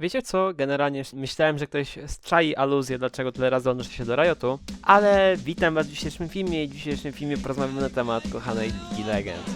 Wiecie co? Generalnie myślałem, że ktoś strzai aluzję, dlaczego tyle razy odnoszę się do Riotu, ale witam was w dzisiejszym filmie i w dzisiejszym filmie porozmawiamy na temat kochanej Ligi Legend.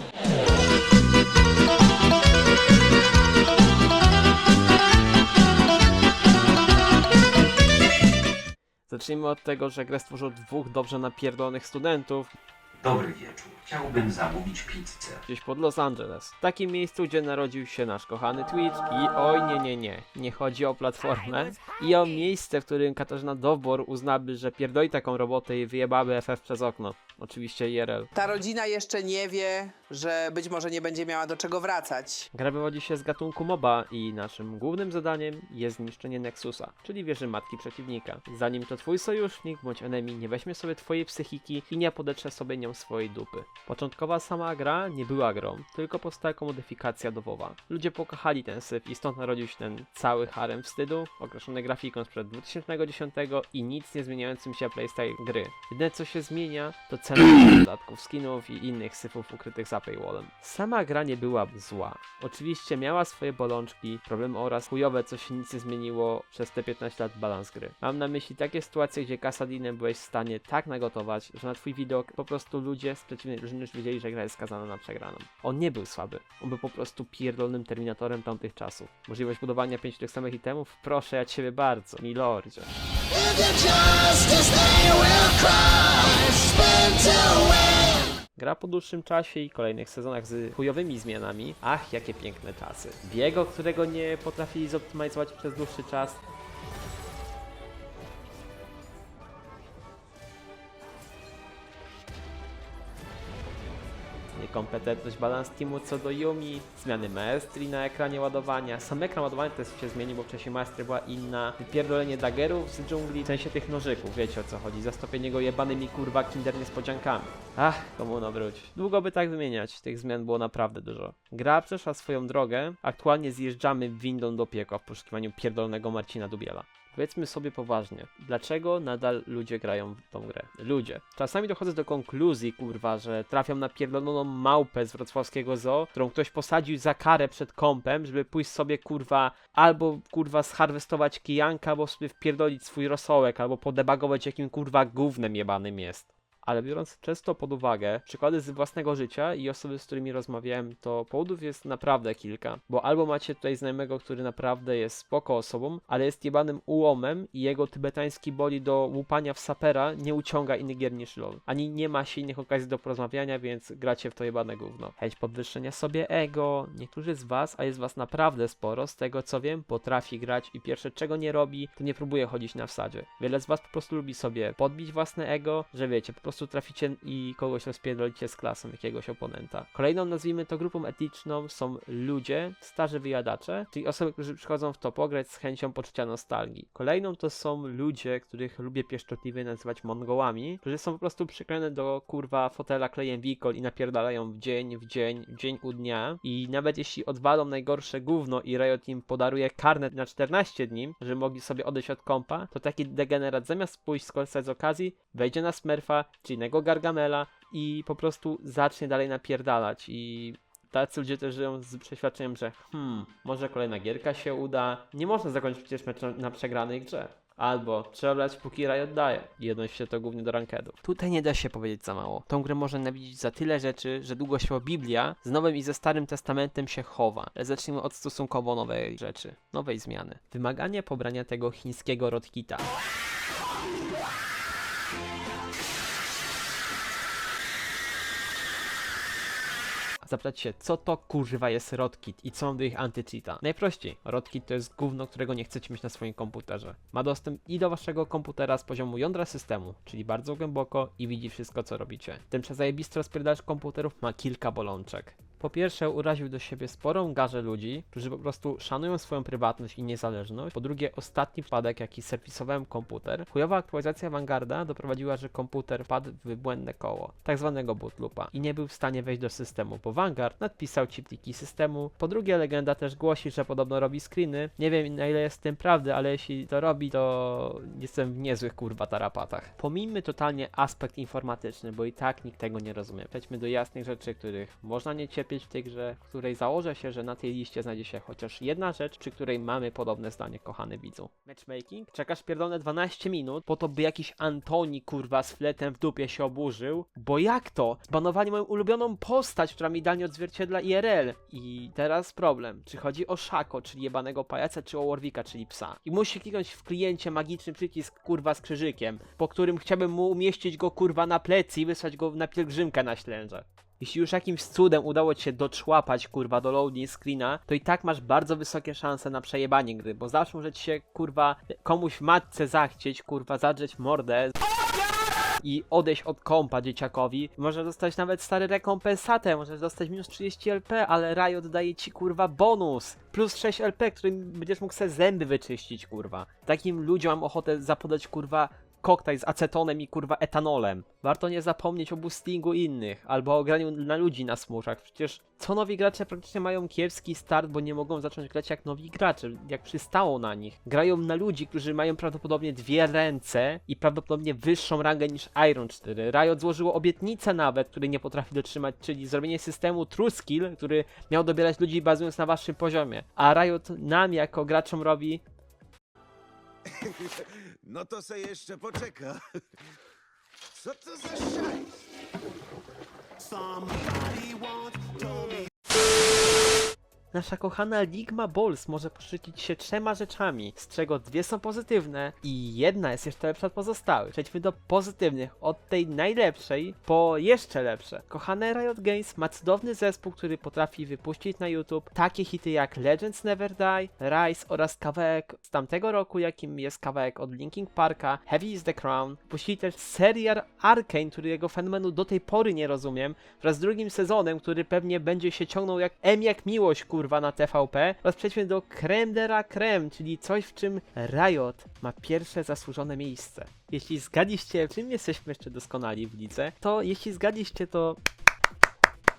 Zacznijmy od tego, że grę stworzył dwóch dobrze napierdolonych studentów, Dobry wieczór. Chciałbym zamówić pizzę. gdzieś pod Los Angeles. W takim miejscu, gdzie narodził się nasz kochany Twitch i oj nie, nie, nie, nie chodzi o platformę i o miejsce, w którym Katarzyna Dowbor uznaby, że pierdoli taką robotę i wyjebaby FF przez okno. Oczywiście IRL. Ta rodzina jeszcze nie wie, że być może nie będzie miała do czego wracać. Gra wywodzi się z gatunku MOBA i naszym głównym zadaniem jest zniszczenie Nexusa, czyli wieży matki przeciwnika. Zanim to twój sojusznik bądź enemy nie weźmie sobie twojej psychiki i nie podetrze sobie nią swojej dupy. Początkowa sama gra nie była grą, tylko powstała jako modyfikacja do WoWa. Ludzie pokochali ten syf i stąd narodził się ten cały harem wstydu, określony grafiką sprzed 2010 i nic nie zmieniającym się playstyle gry. Jedyne co się zmienia to cena dodatków, skinów i innych syfów ukrytych za paywallem. Sama gra nie była zła. Oczywiście miała swoje bolączki, problemy oraz chujowe, co się nic nie zmieniło przez te 15 lat balans gry. Mam na myśli takie sytuacje, gdzie Kasadinem byłeś w stanie tak nagotować, że na twój widok po prostu ludzie z przeciwnej drużyny już wiedzieli, że gra jest skazana na przegraną. On nie był słaby, on był po prostu pierdolnym terminatorem tamtych czasów. Możliwość budowania pięciu tych samych itemów? Proszę ja ciebie bardzo, milordzie. Gra po dłuższym czasie i kolejnych sezonach z chujowymi zmianami. Ach, jakie piękne czasy. Biego, którego nie potrafili zoptymalizować przez dłuższy czas. Niekompetentność balans teamu co do Yumi, zmiany maestrii na ekranie ładowania. Sam ekran ładowania też się zmienił, bo wcześniej maestria była inna. Wypierdolenie daggerów z dżungli, w sensie tych nożyków, wiecie o co chodzi. Zastopienie go jebanymi kurwa kinder niespodziankami. Ach, komu nawróć. Długo by tak wymieniać, tych zmian było naprawdę dużo. Gra przeszła swoją drogę, aktualnie zjeżdżamy windą do piekła w poszukiwaniu pierdolnego Marcina Dubiela. Powiedzmy sobie poważnie, dlaczego nadal ludzie grają w tą grę? Ludzie. Czasami dochodzę do konkluzji, kurwa, że trafiam na pierdoloną małpę z wrocławskiego zoo, którą ktoś posadził za karę przed kąpem, żeby pójść sobie, kurwa, albo, kurwa, zharwestować kijanka, albo sobie wpierdolić swój rosołek, albo podebagować, jakim, kurwa, gównem jebanym jest ale biorąc często pod uwagę przykłady z własnego życia i osoby, z którymi rozmawiałem, to powodów jest naprawdę kilka. Bo albo macie tutaj znajomego, który naprawdę jest spoko osobą, ale jest jebanym ułomem i jego tybetański boli do łupania w sapera nie uciąga innych gier niż LoL. Ani nie ma się innych okazji do porozmawiania, więc gracie w to jebane gówno. Chęć podwyższenia sobie ego. Niektórzy z was, a jest was naprawdę sporo, z tego co wiem, potrafi grać i pierwsze czego nie robi, to nie próbuje chodzić na wsadzie. Wiele z was po prostu lubi sobie podbić własne ego, że wiecie, po prostu traficie i kogoś rozpierdolicie z klasą jakiegoś oponenta. Kolejną, nazwijmy to grupą etyczną, są ludzie, starzy wyjadacze, czyli osoby, którzy przychodzą w to pograć z chęcią poczucia nostalgii. Kolejną to są ludzie, których lubię pieszczotliwie nazywać mongołami, którzy są po prostu przyklejone do kurwa fotela klejem wikol i napierdalają w dzień, w dzień, w dzień u dnia i nawet jeśli odwalą najgorsze gówno i Riot im podaruje karnet na 14 dni, że mogli sobie odejść od kompa, to taki degenerat zamiast pójść skorzystać z okazji, wejdzie na Smurfa czy innego Gargamela i po prostu zacznie dalej napierdalać i tacy ludzie też żyją z przeświadczeniem, że hmm, może kolejna gierka się uda. Nie można zakończyć przecież meczu na przegranej grze. Albo trzeba brać póki Riot daje. I się to głównie do rankedów. Tutaj nie da się powiedzieć za mało. Tą grę można nienawidzić za tyle rzeczy, że długo się Biblia z Nowym i ze Starym Testamentem się chowa. Ale zacznijmy od stosunkowo nowej rzeczy. Nowej zmiany. Wymaganie pobrania tego chińskiego rodkita. Zapytać się, co to kurwa jest rodkit i co mam do ich antycheata. Najprościej, rodkit to jest gówno, którego nie chcecie mieć na swoim komputerze. Ma dostęp i do waszego komputera z poziomu jądra systemu, czyli bardzo głęboko i widzi wszystko co robicie. Tymczasem zajebisty rozpierdacz komputerów ma kilka bolączek. Po pierwsze, uraził do siebie sporą garzę ludzi, którzy po prostu szanują swoją prywatność i niezależność. Po drugie, ostatni wpadek, jaki serwisowałem komputer, chujowa aktualizacja Vanguarda doprowadziła, że komputer padł w błędne koło, tak zwanego bootloopa i nie był w stanie wejść do systemu, bo Vanguard nadpisał ci pliki systemu. Po drugie, legenda też głosi, że podobno robi screeny. Nie wiem na ile jest w tym prawdy, ale jeśli to robi, to jestem w niezłych kurwa tarapatach. Pomijmy totalnie aspekt informatyczny, bo i tak nikt tego nie rozumie. Przejdźmy do jasnych rzeczy, których można nie cierpieć być w tej grze, w której założę się, że na tej liście znajdzie się chociaż jedna rzecz, przy której mamy podobne zdanie, kochany widzu. Matchmaking? Czekasz pierdolone 12 minut po to, by jakiś Antoni, kurwa, z fletem w dupie się oburzył? Bo jak to? Zbanowali moją ulubioną postać, która mi idealnie odzwierciedla IRL. I teraz problem. Czy chodzi o Szako, czyli jebanego pajaca, czy o Warwicka, czyli psa? I musi kliknąć w kliencie magiczny przycisk, kurwa, z krzyżykiem, po którym chciałbym mu umieścić go, kurwa, na plecy i wysłać go na pielgrzymkę na ślęże. Jeśli już jakimś cudem udało ci się doczłapać, kurwa, do loading screena, to i tak masz bardzo wysokie szanse na przejebanie gry, bo zawsze może ci się, kurwa, komuś w matce zachcieć, kurwa, zadrzeć mordę i odejść od kompa dzieciakowi. Może dostać nawet stary rekompensatę, możesz dostać minus 30 LP, ale Riot daje ci kurwa bonus. Plus 6 LP, którym będziesz mógł sobie zęby wyczyścić, kurwa. Takim ludziom mam ochotę zapodać kurwa koktajl z acetonem i kurwa etanolem. Warto nie zapomnieć o boostingu innych, albo o graniu na ludzi na smuszach. Przecież co nowi gracze praktycznie mają kiepski start, bo nie mogą zacząć grać jak nowi gracze, jak przystało na nich. Grają na ludzi, którzy mają prawdopodobnie dwie ręce i prawdopodobnie wyższą rangę niż Iron 4. Riot złożyło obietnicę nawet, której nie potrafi dotrzymać, czyli zrobienie systemu True Skill, który miał dobierać ludzi bazując na waszym poziomie. A Riot nam jako graczom robi No to se jeszcze poczeka. Co to za szajs? Nasza kochana Ligma Balls może poszczycić się trzema rzeczami, z czego dwie są pozytywne i jedna jest jeszcze lepsza od pozostałych. Przejdźmy do pozytywnych, od tej najlepszej po jeszcze lepsze. Kochane Riot Games ma cudowny zespół, który potrafi wypuścić na YouTube takie hity jak Legends Never Die, Rise oraz kawałek z tamtego roku, jakim jest kawałek od Linkin Parka, Heavy is the Crown. Puścili też serial Arkane, którego fenomenu do tej pory nie rozumiem, wraz z drugim sezonem, który pewnie będzie się ciągnął jak M jak miłość, kurwa, na TVP. Oraz przejdźmy do creme de la creme, czyli coś, w czym Riot ma pierwsze zasłużone miejsce. Jeśli zgadliście, w czym jesteśmy jeszcze doskonali w lidze, to jeśli zgadliście, to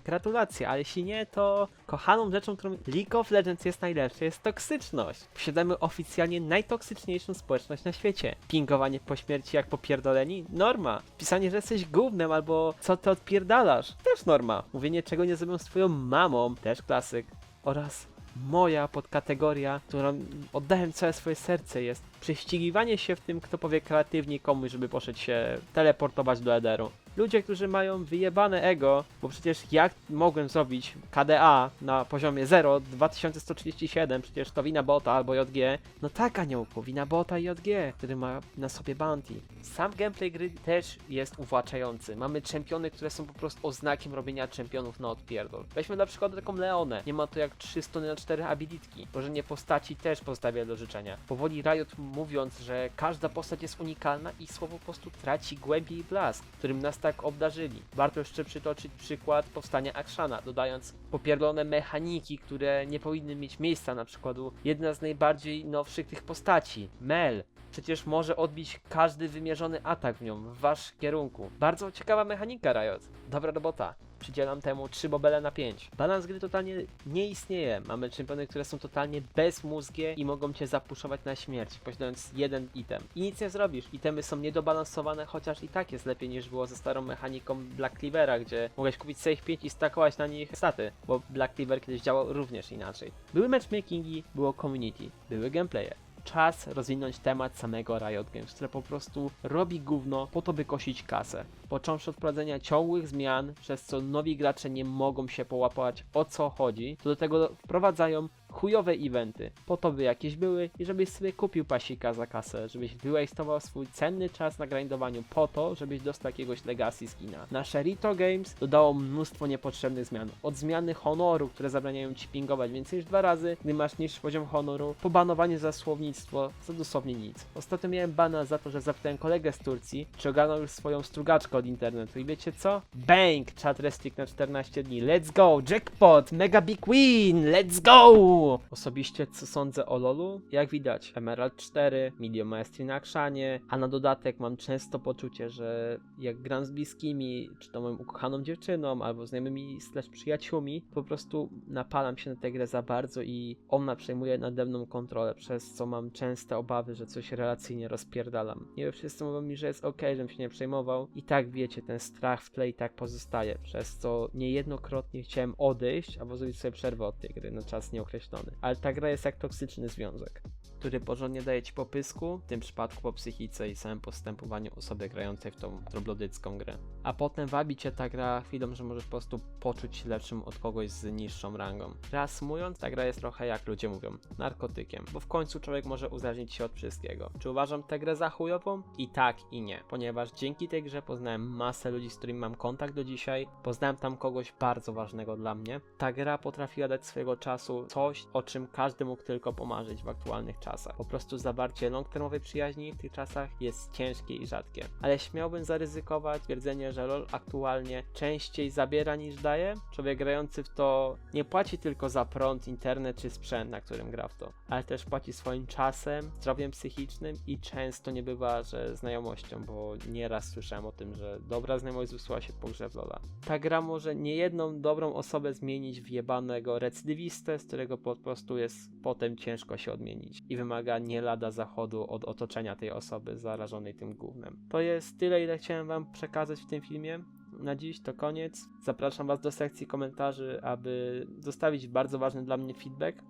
Gratulacje, ale jeśli nie, to kochaną rzeczą, którą League of Legends jest najlepsze, jest toksyczność. Posiadamy oficjalnie najtoksyczniejszą społeczność na świecie. Pingowanie po śmierci jak popierdoleni? Norma. Pisanie, że jesteś gównem albo co ty odpierdalasz? Też norma. Mówienie, czego nie zrobią z twoją mamą? Też klasyk. Oraz moja podkategoria, którą oddałem całe swoje serce jest prześcigiwanie się w tym, kto powie kreatywnie komuś, żeby poszedł się teleportować do Ederu. Ludzie, którzy mają wyjebane ego, bo przecież jak mogłem zrobić KDA na poziomie 0 2137, przecież to wina bota albo JG. No tak aniołku, wina bota i JG, który ma na sobie bounty. Sam gameplay gry też jest uwłaczający. Mamy czempiony, które są po prostu oznakiem robienia czempionów na odpierdol. Weźmy dla przykładu taką Leonę. Nie ma to jak 3 stony na 4 abilitki. Tworzenie postaci też pozostawia do życzenia. Powoli Riot mówiąc, że każda postać jest unikalna i słowo po prostu traci głębiej i blask, którym nas tak obdarzyli. Warto jeszcze przytoczyć przykład powstania Akshana, dodając popierdolone mechaniki, które nie powinny mieć miejsca, na przykład jedna z najbardziej nowszych tych postaci, Mel. Przecież może odbić każdy wymierzony atak w nią, w wasz kierunku. Bardzo ciekawa mechanika, Riot. Dobra robota. Przydzielam temu 3 bobele na 5. Balans gry totalnie nie istnieje. Mamy czempiony, które są totalnie bezmózgie i mogą cię zapuszować na śmierć, posiadając jeden item. I nic nie zrobisz. Itemy są niedobalansowane, chociaż i tak jest lepiej niż było ze starą mechaniką Black Cleavera, gdzie mogłeś kupić save 5 i stakować na nich staty, bo Black Cleaver kiedyś działał również inaczej. Były matchmakingi, było community, były gameplaye czas rozwinąć temat samego Riot Games, które po prostu robi gówno po to, by kosić kasę. Począwszy od wprowadzenia ciągłych zmian, przez co nowi gracze nie mogą się połapać o co chodzi, to do tego wprowadzają chujowe eventy, po to by jakieś były i żebyś sobie kupił pasika za kasę, żebyś wywastował swój cenny czas na grindowaniu po to, żebyś dostał jakiegoś legacy skina. Nasze Rito Games dodało mnóstwo niepotrzebnych zmian. Od zmiany honoru, które zabraniają ci pingować więcej niż dwa razy, gdy masz niższy poziom honoru, po banowanie za słownictwo, za dosłownie nic. Ostatnio miałem bana za to, że zapytałem kolegę z Turcji, czy ogarnął już swoją strugaczkę od internetu i wiecie co? Bang! Chat restrict na 14 dni. Let's go! Jackpot! Mega big win! Let's go! Osobiście co sądzę o LoLu? Jak widać, Emerald 4, Milion Maestri na Krzanie, a na dodatek mam często poczucie, że jak gram z bliskimi, czy to moją ukochaną dziewczyną, albo znajomymi slash przyjaciółmi, po prostu napalam się na tę grę za bardzo i ona przejmuje nade mną kontrolę, przez co mam częste obawy, że coś relacyjnie rozpierdalam. Nie wszyscy mówią mi, że jest ok, żebym się nie przejmował i tak wiecie, ten strach w tle i tak pozostaje, przez co niejednokrotnie chciałem odejść albo zrobić sobie przerwę od tej gry na czas nieokreślony. Ale ta gra jest jak toksyczny związek, który porządnie daje ci po pysku, w tym przypadku po psychice i samym postępowaniu osoby grającej w tą troglodycką grę. A potem wabi cię ta gra chwilą, że możesz po prostu poczuć się lepszym od kogoś z niższą rangą. Reasumując, ta gra jest trochę jak ludzie mówią, narkotykiem, bo w końcu człowiek może uzależnić się od wszystkiego. Czy uważam tę grę za chujową? I tak, i nie, ponieważ dzięki tej grze poznałem masę ludzi, z którymi mam kontakt do dzisiaj, poznałem tam kogoś bardzo ważnego dla mnie. Ta gra potrafiła dać swojego czasu coś, o czym każdy mógł tylko pomarzyć w aktualnych czasach. Po prostu zawarcie long-termowej przyjaźni w tych czasach jest ciężkie i rzadkie. Ale śmiałbym zaryzykować twierdzenie, że LoL aktualnie częściej zabiera niż daje. Człowiek grający w to nie płaci tylko za prąd, internet czy sprzęt, na którym gra w to, ale też płaci swoim czasem, zdrowiem psychicznym i często nie bywa, że znajomością, bo nieraz słyszałem o tym, że dobra znajomość zepsuła się po grze w LoLa. Ta gra może niejedną dobrą osobę zmienić w jebanego recydywistę, z którego po prostu jest potem ciężko się odmienić i wymaga nie lada zachodu od otoczenia tej osoby zarażonej tym gównem. To jest tyle, ile chciałem wam przekazać w tym filmie. Na dziś to koniec. Zapraszam Was do sekcji komentarzy, aby zostawić bardzo ważny dla mnie feedback.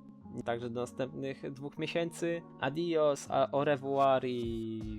Także do następnych dwóch miesięcy. Adios, a au revoir i